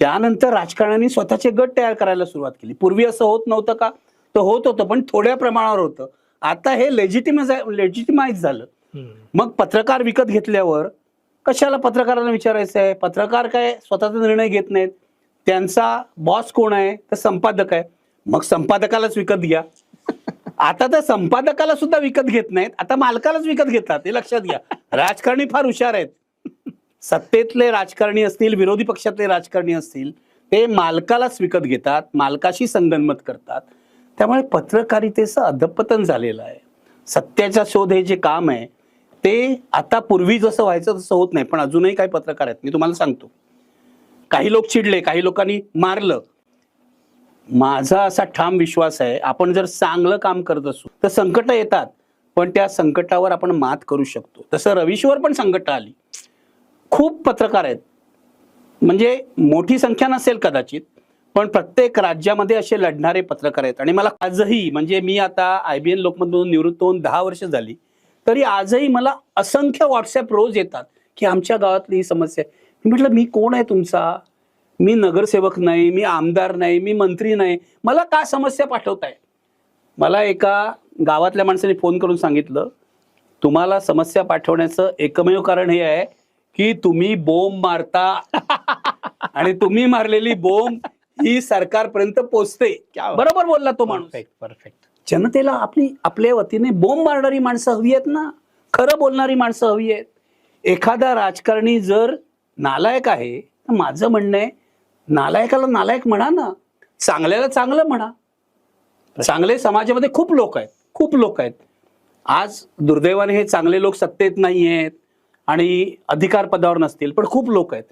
त्यानंतर राजकारण्यांनी स्वतःचे गट तयार करायला सुरुवात केली. पूर्वी असं होत नव्हतं का? तर होत होतं पण थोड्या प्रमाणावर होतं. आता हे लेजिटिमाइज लेजिटिमाइज झालं. मग पत्रकार विकत घेतल्यावर कशाला पत्रकारांना विचारायचं आहे? पत्रकार काय स्वतःचा निर्णय घेत नाहीत. त्यांचा बॉस कोण आहे? तर संपादक आहे. मग संपादकालाच विकत घ्या. आता तर संपादकाला सुद्धा विकत घेत नाहीत. आता मालकालाच विकत घेतात. हे लक्षात घ्या. राजकारणी फार हुशार आहेत. सत्तेतले राजकारणी असतील विरोधी पक्षातले राजकारणी असतील ते मालकालाच विकत घेतात मालकाशी संगनमत करतात. त्यामुळे पत्रकारितेचं अधपतन झालेलं आहे. सत्याचा शोध हे जे काम आहे ते आता पूर्वी जसं व्हायचं तसं होत नाही पण अजूनही काही पत्रकार आहेत. मी तुम्हाला सांगतो. काही लोक चिडले काही लोकांनी मारलं. माझा असा ठाम विश्वास आहे आपण जर चांगलं काम करत असू तर संकट येतात पण त्या संकटावर आपण मात करू शकतो. तसं रवीश्वर पण संकट आली. खूप पत्रकार आहेत. म्हणजे मोठी संख्या नसेल कदाचित पण प्रत्येक राज्यामध्ये असे लढणारे पत्रकार आहेत. आणि मला आजही म्हणजे मी आता आय बी एन लोकमतमधून निवृत्त होऊन दहा वर्ष झाली तरी आजही मला असंख्य व्हॉट्सअप रोज येतात की आमच्या गावातली ही समस्या आहे. म्हटलं मी कोण आहे तुमचा? मी नगरसेवक नाही मी आमदार नाही मी मंत्री नाही. मला का समस्या पाठवताय? मला एका गावातल्या माणसाने फोन करून सांगितलं तुम्हाला समस्या पाठवण्याचं एकमेव कारण हे आहे की तुम्ही बोंब मारता. आणि तुम्ही मारलेली बोंब ही सरकारपर्यंत पोचते. बरोबर बोलला तो माणूस. परफेक्ट परफेक्ट जनतेला आपली आपल्या वतीने बोंब मारणारी माणसं हवी आहेत ना? खरं बोलणारी माणसं हवी आहेत. एखादा राजकारणी जर नालायक आहे तर माझं म्हणणं आहे नालायकाला नालायक म्हणा ना. चांगल्याला चांगलं म्हणा. चांगले समाजामध्ये खूप लोक आहेत. खूप लोक आहेत. आज दुर्दैवाने हे चांगले लोक सत्तेत नाही आहेत आणि अधिकार पदावर नसतील पण खूप लोक आहेत.